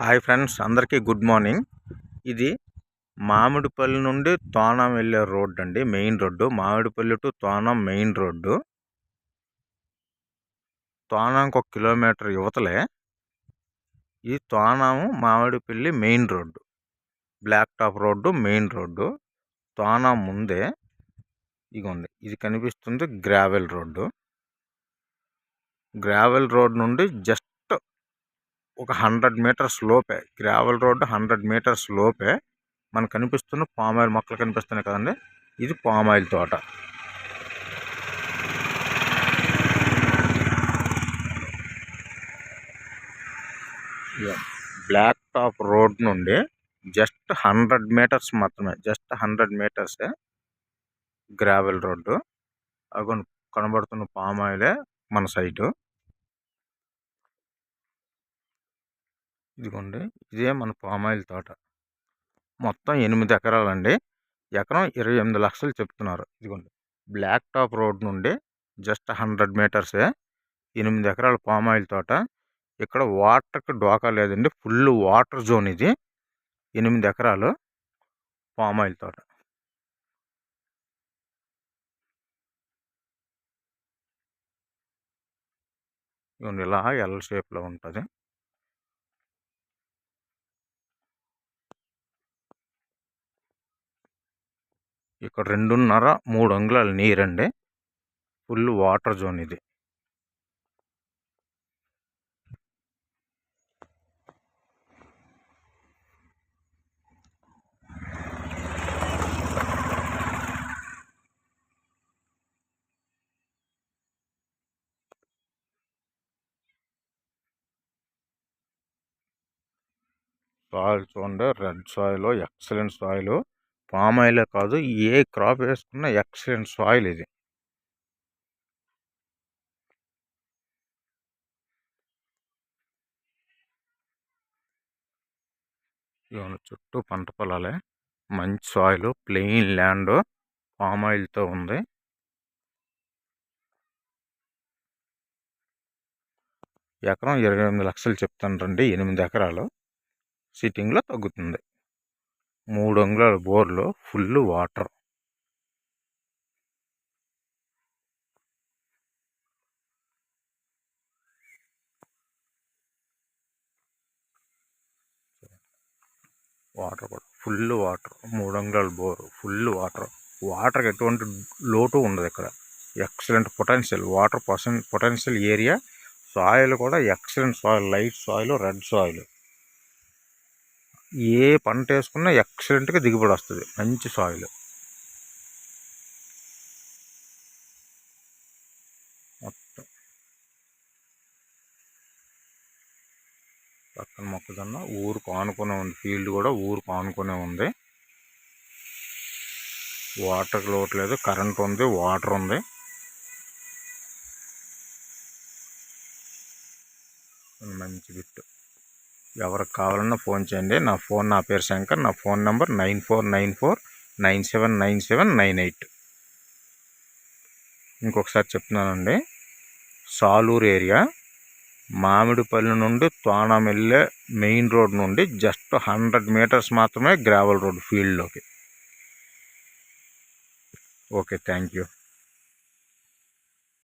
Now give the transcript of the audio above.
Hi friends అందరికీ good morning. ఇది మామిడిపల్లి నుండి తోనం వెళ్ళే రోడ్డు అండి main road. Mamidipalli to Thonam main road. తోనంకి ఒక కిలోమీటర్ యువతలే. ఈ Thonam Mamidipalli main road. Black top road main road. Thonam ముందే ఇగోండి ఇది కనిపిస్తుంది గ్రావెల్ రోడ్డు. గ్రావెల్ రోడ్ నుండి జస్ట్ ఒక హండ్రెడ్ మీటర్స్ లోపే గ్రావెల్ రోడ్డు హండ్రెడ్ మీటర్స్ లోపే మనకు కనిపిస్తున్న ఆయిల్ మొక్కలు కనిపిస్తున్నాయి కదండి. ఇది పామ్ ఆయిల్ తోట. బ్లాక్ టాప్ రోడ్ నుండి జస్ట్ హండ్రెడ్ మీటర్స్ మాత్రమే జస్ట్ హండ్రెడ్ మీటర్సే గ్రావెల్ రోడ్డు. అగో కనబడుతున్న పామ్ ఆయిలే మన సైటు ఇదిగోండి ఇదే మన పామాయిల్ తోట. మొత్తం ఎనిమిది ఎకరాలండి. ఎకరం ఇరవై ఎనిమిది లక్షలు చెప్తున్నారు. ఇదిగోండి బ్లాక్ టాప్ రోడ్ నుండి జస్ట్ హండ్రెడ్ మీటర్సే ఎనిమిది ఎకరాల పామాయిల్ తోట. ఇక్కడ వాటర్కి డోకా లేదండి ఫుల్ వాటర్ జోన్ ఇది. ఎనిమిది ఎకరాలు పామాయిల్ తోట. ఇవన్నీ ఇలా ఎల్ షేప్లో ఉంటుంది. ఇక్కడ రెండున్నర మూడు అంగుళాల నీరండి. ఫుల్ వాటర్ జోన్ ఇది. సాయిల్ చూడండి red soil excellent soil. Palm ఆయిలే కాదు ఏ క్రాప్ వేసుకున్న ఎక్సలెంట్ సాయిల్ ఇది. చుట్టూ పంట పొలాలే? మంచి సాయిల్ ప్లెయిన్ ల్యాండ్ పామ్ ఆయిల్తో ఉంది. ఎకరం ఇరవై ఎనిమిది లక్షలు చెప్తాను ఎనిమిది ఎకరాలు. సిట్టింగ్లో తగ్గుతుంది. మూడు అంగుళాల బోర్లో ఫుల్ వాటర్. వాటర్ కూడా ఫుల్ వాటర్ మూడు అంగుళాల బోర్ ఫుల్ వాటర్. వాటర్కి ఎటువంటి లోటు ఉండదు ఇక్కడ excellent potential water potential area soil కూడా excellent soil light soil red soil. ఏ పంట వేసుకున్నా ఎక్సలెంట్గా దిగుబడి వస్తుంది. మంచి సాయిల్. మొత్తం. పక్కన మొక్కజొన్న ఊరు కానుకునే ఉంది. ఫీల్డ్ కూడా ఊరు కానుకునే ఉంది. వాటర్ లోట్లేదు కరెంట్ ఉంది. వాటర్ ఉంది. మంచి బిట్టు ఎవరికి కావాలన్నా ఫోన్ చేయండి. నా ఫోన్ నా పేరు శంకర్. నా phone number nine four nine four nine seven nine seven nine eight. ఇంకొకసారి చెప్తున్నానండి. సాలూరు ఏరియా. మామిడిపల్లి నుండి తోనం వెళ్ళే మెయిన్ రోడ్ నుండి జస్ట్ హండ్రెడ్ మీటర్స్ మాత్రమే గ్రావెల్ రోడ్ ఫీల్డ్లోకి. Okay thank you.